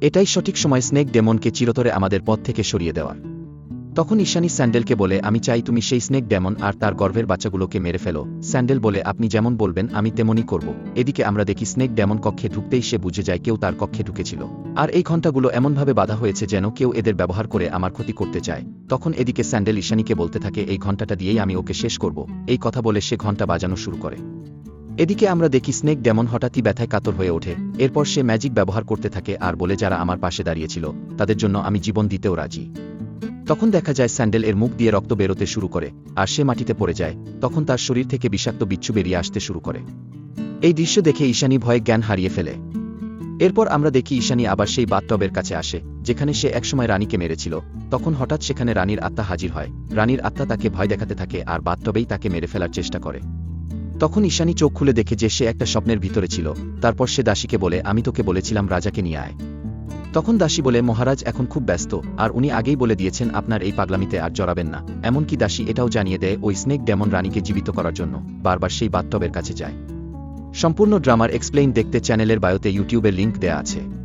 এটাই সঠিক সময় স্নেক ডেমনকে চিরতরে আমাদের পথ থেকে সরিয়ে দেওয়ার। তখন ঈশানী স্যান্ডেলকে বলে, আমি চাই তুমি সেই স্নেক ডেমন আর তার গর্ভের বাচ্চাগুলোকে মেরে ফেলো। স্যান্ডেল বলে, আপনি যেমন বলবেন, আমি তেমনই করব। এদিকে আমরা দেখি স্নেক ডেমন কক্ষে ঢুকতেই সে বুঝে যায় কেউ তার কক্ষে ঢুকেছিল। আর এই ঘণ্টাগুলো এমনভাবে বাধা হয়েছে যেন কেউ এদের ব্যবহার করে আমার ক্ষতি করতে চায়। তখন এদিকে স্যান্ডেল ঈশানীকে বলতে থাকে, এই ঘণ্টাটা দিয়েই আমি ওকে শেষ করব। এই কথা বলে সে ঘণ্টা বাজানো শুরু করে। এদিকে আমরা দেখি স্নেক ডেমন হঠাৎই ব্যথায় কাতর হয়ে ওঠে। এরপর সে ম্যাজিক ব্যবহার করতে থাকে আর বলে, যারা আমার পাশে দাঁড়িয়েছিল, তাদের জন্য আমি জীবন দিতেও রাজি। তখন দেখা যায় স্যান্ডেল এর মুখ দিয়ে রক্ত বেরোতে শুরু করে, আর সে মাটিতে পড়ে যায়। তখন তার শরীর থেকে বিষাক্ত বিচ্ছু বেরিয়ে আসতে শুরু করে। এই দৃশ্য দেখে ঈশানী ভয়ে জ্ঞান হারিয়ে ফেলে। এরপর আমরা দেখি ঈশানী আবার সেই বাথটবের কাছে আসে, যেখানে সে একসময় রানীকে মেরেছিল। তখন হঠাৎ সেখানে রানীর আত্মা হাজির হয়। রানীর আত্মা তাকে ভয় দেখাতে থাকে আর বাথটবেই তাকে মেরে ফেলার চেষ্টা করে। তখন ঈশানী চোখ খুলে দেখে যে সে একটা স্বপ্নের ভিতরে ছিল। তারপর সে দাসীকে বলে, আমি তোকে বলেছিলাম রাজাকে নিয়ে আয়। তখন দাসী বলে, মহারাজ, এখন খুব ব্যস্ত। আর উনি আগেই বলে দিয়েছেন, আপনার এই পাগলামিতে আর জড়াবেন না। এমনকি দাসী এটাও জানিয়ে দেয়, ওই স্নেক ডেমন রানীকে জীবিত করার জন্য। বারবার সেই বাথটবের কাছে যায়। সম্পূর্ণ ড্রামার এক্সপ্লেইন দেখতে চ্যানেলের বায়োতে ইউটিউবের লিংক দেয়া আছে।